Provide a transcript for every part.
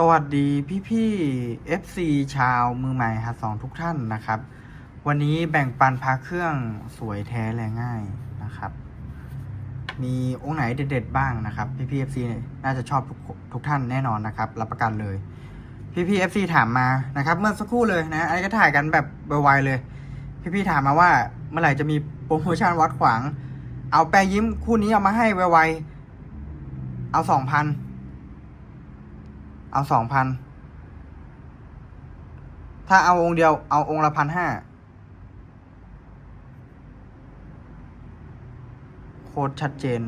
สวัสดีพี่พี่ FC ชาวมือใหม่หัดสองทุกท่านนะครับ วันนี้แบ่งปันพาเครื่องสวยแท้แรงง่ายนะครับ มีองค์ไหนเด็ด ๆ บ้างนะครับ พี่พี่ FC น่าจะชอบทุกทุกท่านแน่นอนนะครับ รับประกันเลย พี่พี่ FC ถามมานะครับ เมื่อสักครู่เลยนะไอ้ก็ถ่ายกันแบบไวๆเลย พี่พี่ถามมาว่าเมื่อไหร่จะมีโปรโมชั่นวัดขวาง เอาแปรยิ้มคู่นี้เอามาให้ไวๆเอาสองพัน เอาสองพัน ถ้าเอาองค์เดียว เอาองค์ละพันห้า โค้ดชัดเจน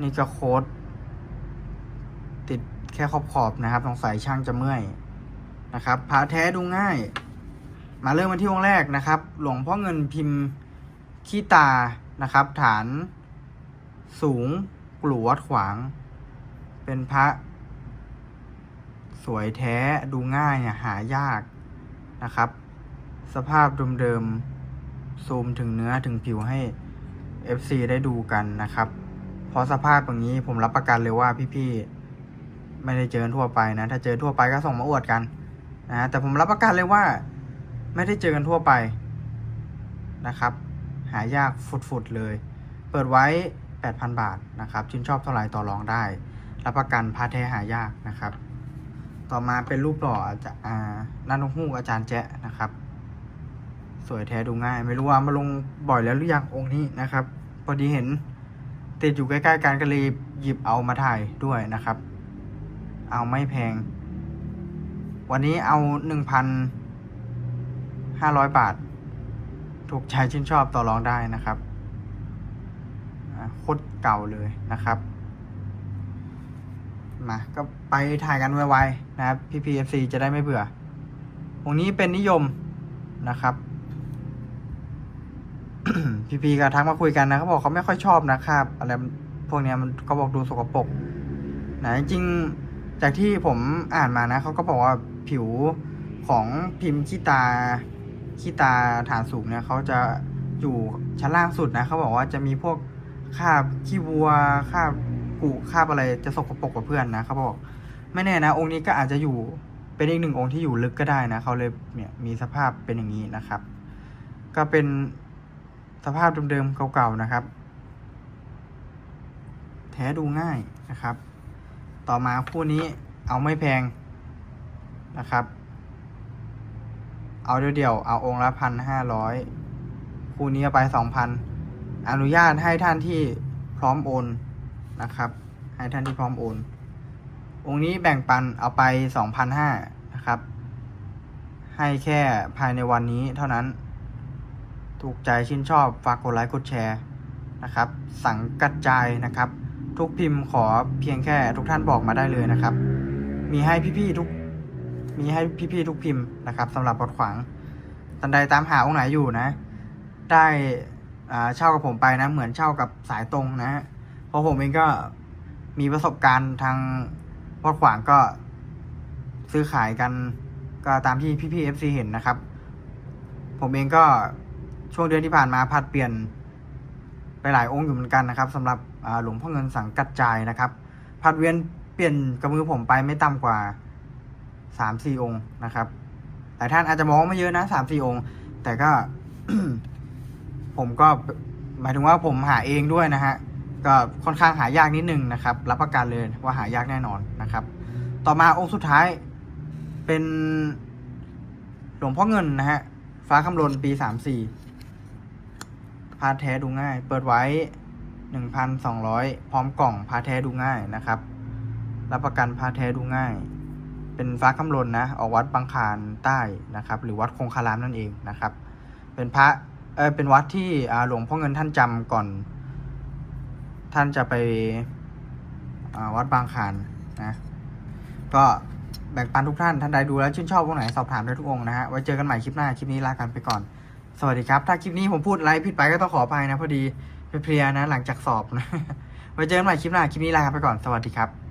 นี่ก็โค้ด ติดแค่ขอบขอบนะครับ สงสัยช่างจะเมื่อยนะครับพาแท้ดูง่าย มาเริ่มกันที่องค์แรกนะครับ หลวงพ่อเงินพิมพ์ขี้ตานะครับ ฐานสูงกลัววัดขวาง เป็นพระ สวยแท้ดูง่ายเนี่ยหายากนะครับ สภาพเดิมๆซูมถึงเนื้อถึงผิวให้ FC ได้ดูกันนะครับ เพราะสภาพอย่างนี้ผมรับประกันเลยว่าพี่ๆ ไม่ได้เจอทั่วไปนะ ถ้าเจอทั่วไปก็ส่งมาอวดกันนะแต่ผมรับประกันเลยว่า ไม่ได้เจอกันทั่วไปนะครับ หายากฟุดๆเลย เปิดไว้ 8,000 บาทนะครับ ชื่นชอบเท่าไหร่ต่อรองได้ รับประกันพาแท้หายากนะครับ ต่อมาเป็นรูปหล่ออาจจะอ่านันทฮูกอาจารย์แจ๊ะนะครับ สวยแท้ดูง่าย ไม่รู้ว่ามาลงบ่อยแล้วหรือยังองค์นี้นะครับ พอดีเห็นติดอยู่ใกล้ๆกันก็เลยหยิบเอามาถ่ายด้วยนะครับ เอาไม่แพง วันนี้เอาหนึ่งพันห้าร้อยบาท ถูกใจชื่นชอบต่อรองได้นะครับโคตรเก่าเลยนะครับ มาก็ไปถ่ายกันไวๆนะครับพี่พีเอฟซีจะได้ไม่เบื่อวงนี้เป็นนิยมนะครับ พี่พีก็ทักมาคุยกันนะเขาบอกเขาไม่ค่อยชอบนะครับอะไรพวกเนี้ยมันเขาบอกดูสกปรกนะจริงจากที่ผมอ่านมานะเขาก็บอกว่าผิวของพิมพ์ขี้ตาขี้ตาฐานสูงเนี่ยเขาจะอยู่ชั้นล่างสุดนะเขาบอกว่าจะมีพวกคราบขี้วัวคราบ กุคาบอะไรจะสกปรกกว่าเพื่อนนะเขาบอกไม่แน่นะ องค์นี้ก็อาจจะอยู่เป็นอีกหนึ่งองค์ที่อยู่ลึกก็ได้นะเขาเลยเนี่ยมีสภาพเป็นอย่างนี้นะครับ ก็เป็นสภาพเดิมๆเก่าๆนะครับ แท้ดูง่ายนะครับ ต่อมาคู่นี้เอาไม่แพงนะครับ เอาเดียวๆเอาองค์ละพันห้าร้อยคู่นี้ไปสองพันอนุญาตให้ท่านที่พร้อมโอน นะครับ ให้ท่านที่พร้อมโอน องค์นี้แบ่งปันเอาไปสองพันห้านะครับ ให้แค่ภายในวันนี้เท่านั้น ถูกใจชื่นชอบฝากกดไลค์กดแชร์นะครับ สั่งกระจายนะครับ ทุกพิมพ์ขอเพียงแค่ทุกท่านบอกมาได้เลยนะครับ มีให้พี่ๆทุก มีให้พี่ๆทุกพิมพ์นะครับสำหรับบทขวางตันใดตามหาองค์ไหนอยู่นะ ได้เช่ากับผมไปนะ เหมือนเช่ากับสายตรงนะเพ ราะผมเองก็มีประสบการณ์ทางบทขวางก็ซื้อขายกันก็ตามที่พี่ๆ FC เห็นนะครับ ผมเองก็ช่วงเดือนที่ผ่านมาผัดเปลี่ยนไปหลายองค์อยู่เหมือนกันนะครับสำหรับหลวงพ่อเงินสังกัดจายนะครับผัดเวียนเปลี่ยนกับมือผมไปไม่ต่ำกว่าสามสี่องค์นะครับหลายท่านอาจจะมองไม่เยอะนะสามสี่องค์ แต่ก็ผมก็หมายถึงว่าผมหาเองด้วยนะฮะ ก็ค่อนข้างหายากนิดนึงนะครับรับประกันเลยว่าหายากแน่นอนนะครับ ต่อมาองค์สุดท้ายเป็นหลวงพ่อเงินนะฮะฟ้าคำลนปีสามสี่พาแท้ดูง่าย เปิดไว้หนึ่งพันสองร้อยพร้อมกล่องพาแท้ดูง่ายนะครับ รับประกันพาแท้ดูง่าย เป็นฟ้าคำลนนะออกวัดบางคารใต้นะครับ หรือวัดคงคารามนั่นเองนะครับ เป็นพระเออเป็นวัดที่หลวงพ่อเงินท่านจำก่อน ท่านจะไปวัดบางขานนะ ก็แบ่งปันทุกท่าน ท่านใดดูแล้วชื่นชอบวงไหนสอบถามได้ทุกองค์นะฮะ ไว้เจอกันใหม่คลิปหน้า คลิปนี้ลากันไปก่อน สวัสดีครับ ถ้าคลิปนี้ผมพูดอะไรผิดไปก็ต้องขออภัยนะ พอดีเพลียนะ หลังจากสอบนะ ไว้เจอกันใหม่คลิปหน้า คลิปนี้ลากันไปก่อน สวัสดีครับ